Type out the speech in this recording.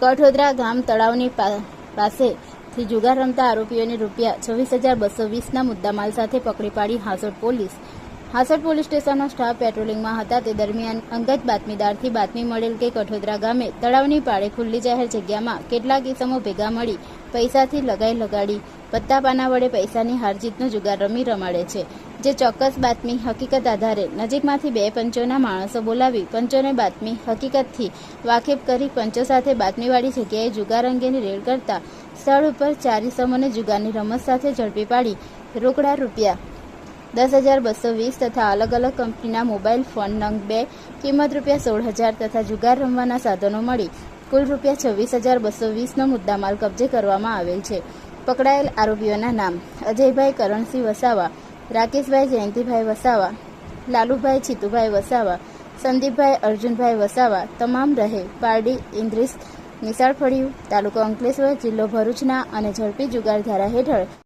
કઠોદરા ગામ તળાવની પાસેથી જુગાર રમતા આરોપીઓને રૂપિયા છવ્વીસ હજાર બસો વીસના મુદ્દામાલ સાથે પકડી પાડી હાંસોટ પોલીસ હાંસોટ પોલીસ સ્ટેશનનો સ્ટાફ પેટ્રોલિંગમાં હતા. તે દરમિયાન અંગત બાતમીદારથી બાતમી મળેલ કે કઠોદરા ગામે તળાવની પાળે ખુલ્લી જાહેર જગ્યામાં કેટલાક ઇસમો ભેગા મળી પૈસાથી લગાઈ લગાડી પત્તા પાના વડે પૈસાની હારજીતનો જુગાર રમી રમાડે છે. જે ચોક્કસ બાતમી હકીકત આધારે નજીકમાંથી બે પંચોના માણસો બોલાવી પંચોને બાતમી હકીકતથી વાકેફ કરી પંચો સાથે બાતમીવાળી જગ્યાએ જુગાર અંગેની રેડ કરતા સ્થળ ઉપર ચાર ઇસમોને જુગારની રમત સાથે ઝડપી પાડી રોકડા રૂપિયા દસ હજાર બસો વીસ તથા અલગ અલગ કંપનીના મોબાઈલ ફોન નંગ બે, કિંમત રૂપિયા સોળ હજાર તથા જુગાર રમવાના સાધનો મળી. કુલ રૂપિયા છવ્વીસ હજાર બસો વીસનો મુદ્દામાલ કબજે કરવામાં આવેલ છે. પકડાયેલ આરોપીઓના નામ. અજયભાઈ કરણસિંહ વસાવા, રાકેશભાઈ જયંતિભાઈ વસાવા, લાલુભાઈ છીતુભાઈ વસાવા, સંદીપભાઈ અર્જુનભાઈ વસાવા, તમામ રહે પારડી, ઇન્દ્રિસ, નિશાળ ફળિયું, તાલુકો અંકલેશ્વર, જિલ્લો ભરૂચના અને ઝડપી જુગાર ધારા હેઠળ